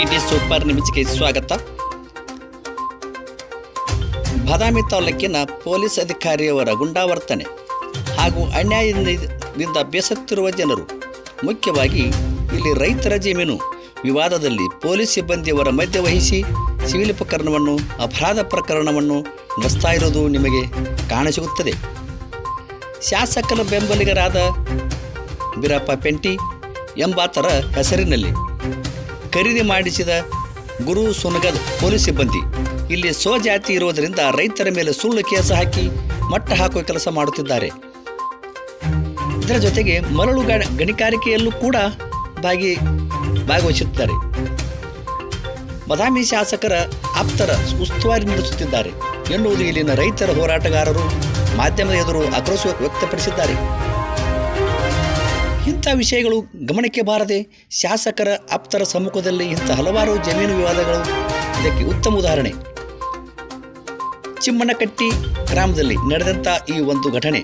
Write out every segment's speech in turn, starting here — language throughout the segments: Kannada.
ಡಿ ಸೂಪರ್ ನಿಮಿಷಕ್ಕೆ ಸ್ವಾಗತ. ಬಾದಾಮಿ ತಾಲೂಕಿನ ಪೊಲೀಸ್ ಅಧಿಕಾರಿಯವರ ಗುಂಡಾವರ್ತನೆ ಹಾಗೂ ಅನ್ಯಾಯದಿಂದ ಬೇಸತ್ತಿರುವ ಜನರು. ಮುಖ್ಯವಾಗಿ ಇಲ್ಲಿ ರೈತರ ಜಮೀನು. ವಿವಾದದಲ್ಲಿ ಪೊಲೀಸ್ ಸಿಬ್ಬಂದಿಯವರ ಮಧ್ಯ ವಹಿಸಿ ಸಿವಿಲ್ ಪ್ರಕರಣವನ್ನು ಅಪರಾಧ ಪ್ರಕರಣವನ್ನು ನಡೆಸ್ತಾ ಇರೋದು ನಿಮಗೆ ಕಾಣಸಿಗುತ್ತದೆ. ಶಾಸಕರ ಬೆಂಬಲಿಗರಾದ ಬೀರಪ್ಪ ಪೆಂಟಿ ಎಂಬಾತರ ಹೆಸರಿನಲ್ಲಿ ಖರೀದಿ ಮಾಡಿಸಿದ ಗುರು ಸುನಗದ್ ಪೊಲೀಸ್ ಸಿಬ್ಬಂದಿ. ಇಲ್ಲಿ ಸ್ವಜಾತಿ ಇರುವುದರಿಂದ ರೈತರ ಮೇಲೆ ಸುಳ್ಳು ಕೇಸ ಹಾಕಿ ಮಟ್ಟ ಹಾಕುವ ಕೆಲಸ ಮಾಡುತ್ತಿದ್ದಾರೆ. ಇದರ ಜೊತೆಗೆ ಮರಳು ಗಣಿಗಾರಿಕೆಯಲ್ಲೂ ಕೂಡ ಭಾಗಿ, ಭಾಗವಹಿಸುತ್ತಿದ್ದಾರೆ. ಬದಾಮಿ ಶಾಸಕರ ಆಪ್ತರ ಉಸ್ತುವಾರಿ ನಡೆಸುತ್ತಿದ್ದಾರೆ. ಎನ್ನುವುದು ಇಲ್ಲಿನ ರೈತರ ಹೋರಾಟಗಾರರು ಮಾಧ್ಯಮದ ಎದುರು ಆಕ್ರೋಶ ವ್ಯಕ್ತಪಡಿಸಿದ್ದಾರೆ. ಇಂಥ ವಿಷಯಗಳು ಗಮನಕ್ಕೆ ಬಾರದೆ ಶಾಸಕರ ಆಪ್ತರ ಸಮ್ಮುಖದಲ್ಲಿ ಇಂಥ ಹಲವಾರು ಜಮೀನು ವಿವಾದಗಳು ಇದಕ್ಕೆ ಉತ್ತಮ ಉದಾಹರಣೆ. ಚಿಮ್ಮನಕಟ್ಟಿ ಗ್ರಾಮದಲ್ಲಿ ನಡೆದಂಥ ಈ ಒಂದು ಘಟನೆ.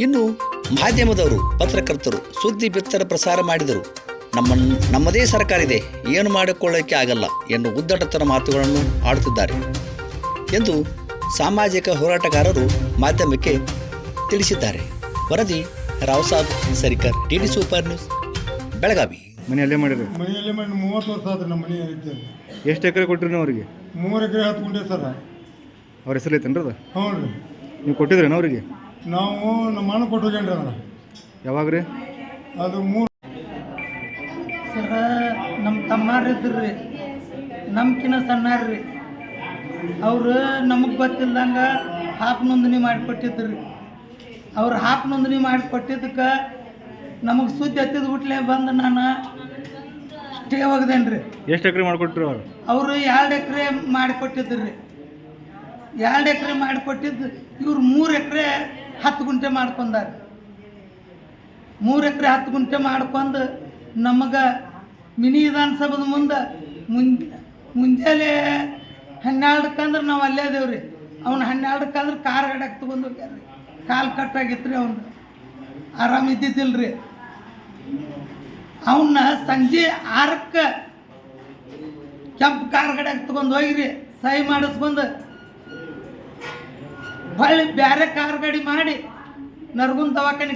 ಇನ್ನು ಮಾಧ್ಯಮದವರು, ಪತ್ರಕರ್ತರು ಸುದ್ದಿ ಬಿತ್ತರ ಪ್ರಸಾರ ಮಾಡಿದರು. ನಮ್ಮ ನಮ್ಮದೇ ಸರ್ಕಾರ ಇದೆ ಏನು ಮಾಡಿಕೊಳ್ಳೋಕ್ಕೆ ಆಗಲ್ಲ ಎಂದು ಉದ್ದಟತನ ಮಾತುಗಳನ್ನು ಆಡುತ್ತಿದ್ದಾರೆ ಎಂದು ಸಾಮಾಜಿಕ ಹೋರಾಟಗಾರರು ಮಾಧ್ಯಮಕ್ಕೆ ತಿಳಿಸಿದ್ದಾರೆ. ವರದಿ Rao Sab Sarikar D D Super News Belagavi. ಮನೆಯಲ್ಲೇ ಮಾಡಿದ್ರು? ಮನೆಯಲ್ಲೇ ಮನೆಯಲ್ಲಿ ಮಾಡಿ ಮೂವತ್ತು ವರ್ಷ ಆದ್ರೆ ನಮ್ಮ ಮನೆ ಐತೆ ಎಷ್ಟು ಎಕರೆ ಕೊಟ್ಟಿರಿ ನೀವು ಅವ್ರಿಗೆ? ಮೂರು ಎಕರೆ ಹತ್ತು ಗುಂಡೆ ಸರ್. ಅವ್ರ ಹೆಸರು ಐತೇನ್ರಿ ಅದು? ಹ್ಞೂ ರೀ ನೀವು ಕೊಟ್ಟಿದ್ರೇನು ಅವ್ರಿಗೆ? ನಾವು ನಮ್ಮ ಅಣ್ಣ ಕೊಟ್ಟು ಹೋಗ್ಯಾನ್ರಿ ಅದನ್ನ ಯಾವಾಗ ರೀ? ಅದು ಮೂರು ಸರ ನಮ್ಮ ತಮ್ಮಾರಿದ್ರಿ ನಮ್ಕಿನ ಸಣ್ಣಾರ್ರಿ ಅವರು ನಮಗೆ ಗೊತ್ತಿಲ್ದಂಗೆ ಹಾಕ್ ನೋಂದಣಿ ಮಾಡಿಕೊಟ್ಟಿದ್ರಿ ಅವ್ರು ಹಾಪ್ ನೋಂದಣಿ ಮಾಡಿಕೊಟ್ಟಿದ್ದಕ್ಕೆ ನಮಗೆ ಸುದ್ದಿ ಹತ್ತಿದ ಬಿಟ್ಲೆ ಬಂದು ನಾನು ಸ್ಟೇ ಹೋಗ್ದೇನ್ರಿ ರೀ ಎಷ್ಟು ಎಕರೆ ಮಾಡಿಕೊಟ್ರಿ ಅವ್ರು? ಅವರು ಎರಡು ಎಕರೆ ಮಾಡಿಕೊಟ್ಟಿದ್ರಿ ಎರಡು ಎಕರೆ ಮಾಡಿಕೊಟ್ಟಿದ್ದು ಇವ್ರು ಮೂರು ಎಕರೆ ಹತ್ತು ಗುಂಟೆ ಮಾಡ್ಕೊಂಡಾರ. ಮೂರು ಎಕರೆ ಹತ್ತು ಗುಂಟೆ ಮಾಡ್ಕೊಂಡು ನಮಗೆ ಮಿನಿ ವಿಧಾನಸಭದ ಮುಂದೆ ಮುಂ ಮುಂಜಾನೆ ಹನ್ನೆರಡಕ್ಕಂದ್ರೆ ನಾವು ಅಲ್ಲೇ ಅದೇವ್ರಿ. ಅವ್ನು ಹನ್ನೆರಡಕ್ಕಂದ್ರೆ ಕಾರ್ ಗಡಕ್ಕೆ ತೊಗೊಂಡು ಹೋಗ್ಯಾರ ಕಾಲು ಕಟ್ಟಾಗಿತ್ತು ರೀ ಅವನು. ಆರಾಮ ಇದ್ದಿದ್ದಿಲ್ಲ ರೀ ಅವನ್ನ ಸಂಜೆ ಆರಕ್ಕೆ ಕೆಂಪು ಕಾರ್ ಕಡೆಗೆ ತೊಗೊಂಡು ಹೋಗಿರಿ, ಸಹಿ ಮಾಡಿಸ್ಕೊಂಡು ಹೊಳ್ಳಿ ಬೇರೆ ಕಾರ್ ಗಾಡಿ ಮಾಡಿ ನರ್ಗುನ್ ದವಾಖಾನೆ